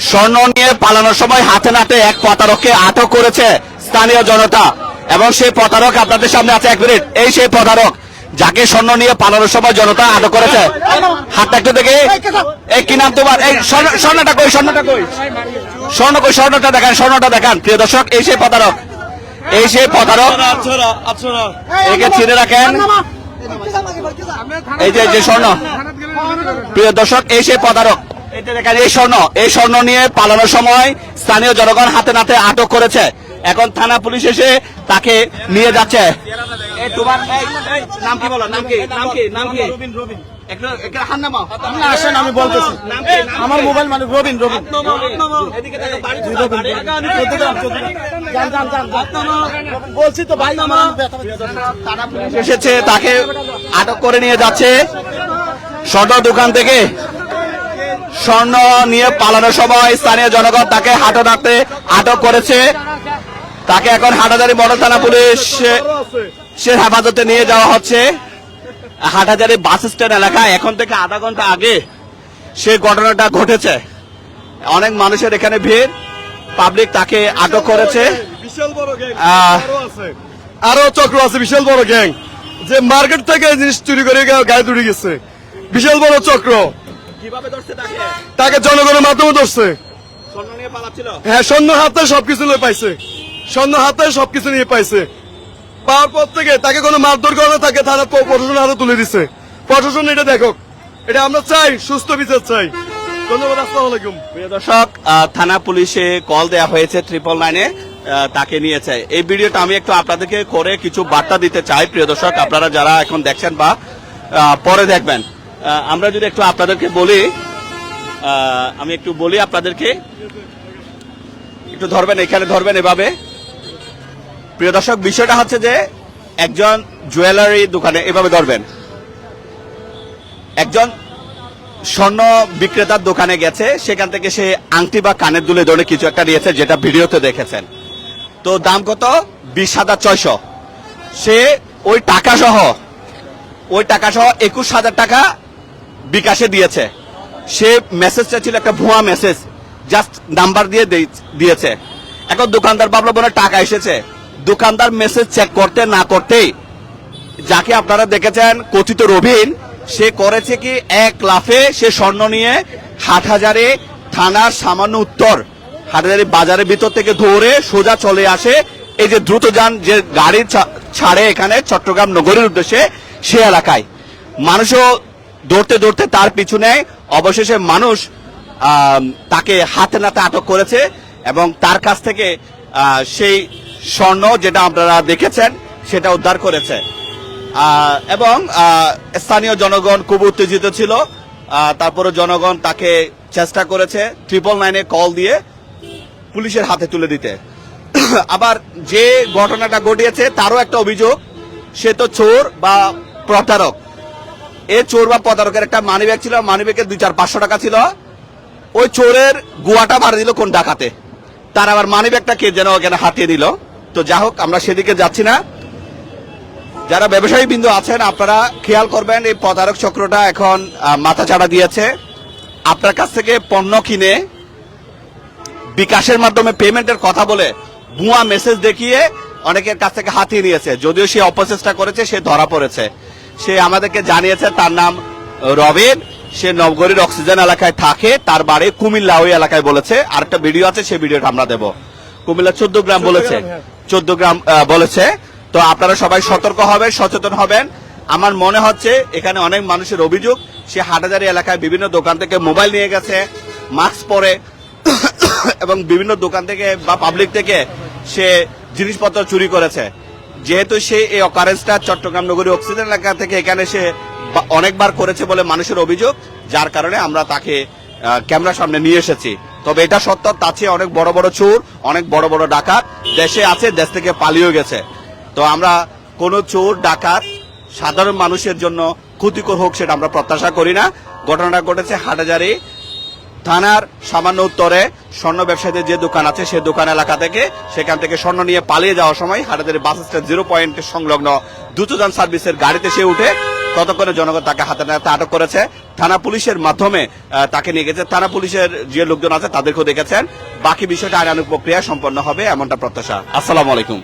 স্বর্ণ নিয়ে পালানোর সময় হাতে নাতে এক প্রতারককে আটক করেছে স্থানীয় জনতা। এবং সেই প্রতারক আপনাদের সামনে আছে এক মিনিট। এই সেই প্রতারক যাকে স্বর্ণ নিয়ে পালানোর সময় জনতা আটক করেছে। হাতটা একটু দেখে। এই কি নাম তোমার? এই স্বর্ণ- স্বর্ণটা কই? স্বর্ণটা কই? স্বর্ণ কই? স্বর্ণটা দেখান স্বর্ণটা দেখান, প্রিয় দর্শক। এই সেই প্রতারক। এই সেই প্রতারক। একে চিনে রাখেন। এই যে স্বর্ণ। প্রিয় দর্শক, এই সেই প্রতারক। দেখেন এই স্বর্ণ এই স্বর্ণ নিয়ে পালানোর সময় স্থানীয় জনগণ হাতে নাতে আটক করেছে। এখন থানা পুলিশ এসে তাকে নিয়ে যাচ্ছে। তোমার এই- এই, নাম কি বলো? নাম কি? নাম কি? নাম কি? একটু একটু হাত নামাও। আসেন আমি বলতেছি। নাম কি? নাম আমার মোবাইল মানে রবিন রবিন। বলছি তো ভাই এসেছে তাকে আটক করে নিয়ে যাচ্ছে। স্বর্ণ দোকান থেকে স্বর্ণ নিয়ে পালানোর সময় স্থানীয় জনগণ তাকে হাঁটো নাড়তে আটক করেছে। তাকে এখন হাটাজারি বড় থানা পুলিশ সে হেফাজতে নিয়ে যাওয়া হচ্ছে। হাটাজারি বাস স্ট্যান্ড এলাকায় এখন থেকে আধা ঘণ্টা আগে সে ঘটনাটা ঘটেছে। অনেক মানুষের এখানে ভিড়। পাবলিক তাকে আটক করেছে। আরও চক্র আছে বিশাল বড় গ্যাং যে মার্কেট থেকে জিনিস চুরি করে গায়ে তুলে গেছে। বিশাল বড় চক্র। তাকে? জনগণের মাধ্যমে ধরছে। হ্যাঁ সৈন্য হাতে সবকিছু নিয়ে পাইছে। সৈন্য হাতে সবকিছু নিয়ে পাইছে। পাওয়ার পর থেকে তাকে কোনো মারধর করে তাকে থানা প- প্রশাসন হাতে তুলে দিছে। প্রশাসন এটা দেখো এটা আমরা চাই সুস্থ বিচার চাই। ধন্যবাদ আসসালামু আলাইকুম। প্রিয় দর্শক থানা পুলিশে কল দেয়া হয়েছে ট্রিপল নাইনে তাকে নিয়েছে এই ভিডিওটা আমি একটু আপনাদেরকে করে কিছু বার্তা দিতে চাই প্রিয় দর্শক আপনারা যারা এখন দেখছেন বা পরে দেখবেন। আমরা যদি একটু আপনাদেরকে বলি আমি একটু বলি আপনাদেরকে। একটু ধরবেন, এখানে ধরবেন এভাবে। প্রিয় দর্শক, বিষয়টা হচ্ছে যে একজন জুয়েলারি দোকানে এভাবে ধরবেন। একজন স্বর্ণ বিক্রেতার দোকানে গেছে, সেখান থেকে সে আংটি বা কানের দুলে ধরে কিছু একটা নিয়েছে, যেটা ভিডিওতে দেখেছেন। তো দাম কত? বিশ হাজার ছয়শো। সে ওই টাকা সহ ওই টাকা সহ একুশ হাজার টাকা বিকাশে দিয়েছে। সে মেসেজটা ছিল একটা ভুয়া মেসেজ জাস্ট নাম্বার দিয়ে দিয়েছে। এখন দোকানদার ভাবলো বলে টাকা এসেছে। দোকানদার মেসেজ চেক করতে না করতেই, যাকে আপনারা দেখেছেন কথিত রবিন, সে করেছে কি, এক লাফে সে স্বর্ণ নিয়ে হাটহাজারে থানার সামান্য উত্তর, হাটহাজারি বাজারের ভিতর থেকে ধরে সোজা চলে আসে। এই যে দ্রুতযান যে গাড়ি ছাড়ে এখানে চট্টগ্রাম নগরীর উদ্দেশ্যে, সে এলাকায়। মানুষও দৌড়তে দৌড়তে তার পিছনে অবশেষে মানুষ তাকে হাতে নাতে আটক করেছে এবং তার কাছ থেকে সেই স্বর্ণ যেটা আপনারা দেখেছেন সেটা উদ্ধার করেছে। এবং স্থানীয় জনগণ খুব উত্তেজিত ছিল। তারপরে জনগণ তাকে চেষ্টা করেছে ট্রিপল নাইনে কল দিয়ে পুলিশের হাতে তুলে দিতে। আবার যে ঘটনাটা ঘটিয়েছে তারও একটা অভিযোগ, সে তো চোর বা প্রতারক। এ চোর বা প্রতারকের একটা মানিব্যাগ ছিল মানিব্যাগের দুই চার পাঁচশো টাকা ছিল। ওই চোরের গুয়াটা মারি দিল কোন ডাকাতে। তার আবার মানিব্যাগটা কে যেন ওখানে হাতিয়ে দিল। তো যা হোক, আমরা সেদিকে যাচ্ছি না। যারা ব্যবসায়ী বিন্দু আছেন, আপনারা খেয়াল করবেন, এই প্রতারক চক্রটা এখন মাথা চাড়া দিয়েছে। আপনার কাছ থেকে পণ্য কিনে বিকাশের মাধ্যমে পেমেন্টের কথা বলে ভুয়া মেসেজ দেখিয়ে অনেকের কাছ থেকে হাতিয়ে নিয়েছে। যদিও সে অপচেষ্টা করেছে, সে ধরা পড়েছে। সে আমাদেরকে জানিয়েছে তার নাম রবিন। সে নবগরীর অক্সিজেন এলাকায় থাকে তার বাড়ি কুমিল্লা ওই এলাকায় বলেছে। আরেকটা ভিডিও আছে সেই ভিডিওটা আমরা দেব। কুমিল্লা চোদ্দ গ্রাম বলেছে। হ্যাঁ। চোদ্দ গ্রাম বলেছে। তো আপনারা সবাই সতর্ক হবেন সচেতন হবেন। আমার মনে হচ্ছে এখানে অনেক মানুষের অভিযোগ সে হাটাজারি এলাকায় বিভিন্ন দোকান থেকে মোবাইল নিয়ে গেছে মাস্ক পরে এবং বিভিন্ন দোকান থেকে বা পাবলিক থেকে সে জিনিসপত্র চুরি করেছে। যেহেতু সে এই অকারেন্সটা চট্টগ্রাম নগরী অক্সিজেন এলাকা থেকে এখানে সে অনেকবার করেছে বলে মানুষের অভিযোগ, যার কারণে আমরা তাকে ক্যামেরার সামনে নিয়ে এসেছি। তবে এটা সত্য চেয়ে অনেক বড় বড় চোর, অনেক বড় বড় ডাকাত দেশে আছে, দেশ থেকে পালিয়েও গেছে। তো আমরা কোনো চোর, ডাকাত, সাধারণ মানুষের জন্য ক্ষতিকর হোক সেটা আমরা প্রত্যাশা করি না। ঘটনাটা ঘটেছে হাটাজারি থানার সামান্য উত্তরে স্বর্ণ ব্যবসায়ীদের যে দোকান আছে, সে দোকান এলাকা থেকে সেখান থেকে স্বর্ণ নিয়ে পালিয়ে যাওয়ার সময় Hathazari bus stand zero point সংলগ্ন দ্রুতযান সার্ভিসের গাড়িতে সে উঠে ততক্ষণে জনগণ তাকে হাতে নাতে আটক করেছে। থানা পুলিশের মাধ্যমে তাকে নিয়ে গেছে। থানা পুলিশের যে লোকজন আছে, তাদেরকেও দেখেছেন। বাকি বিষয়টা আইনানুগ প্রক্রিয়া সম্পন্ন হবে, এমনটা প্রত্যাশা। আসসালামু আলাইকুম।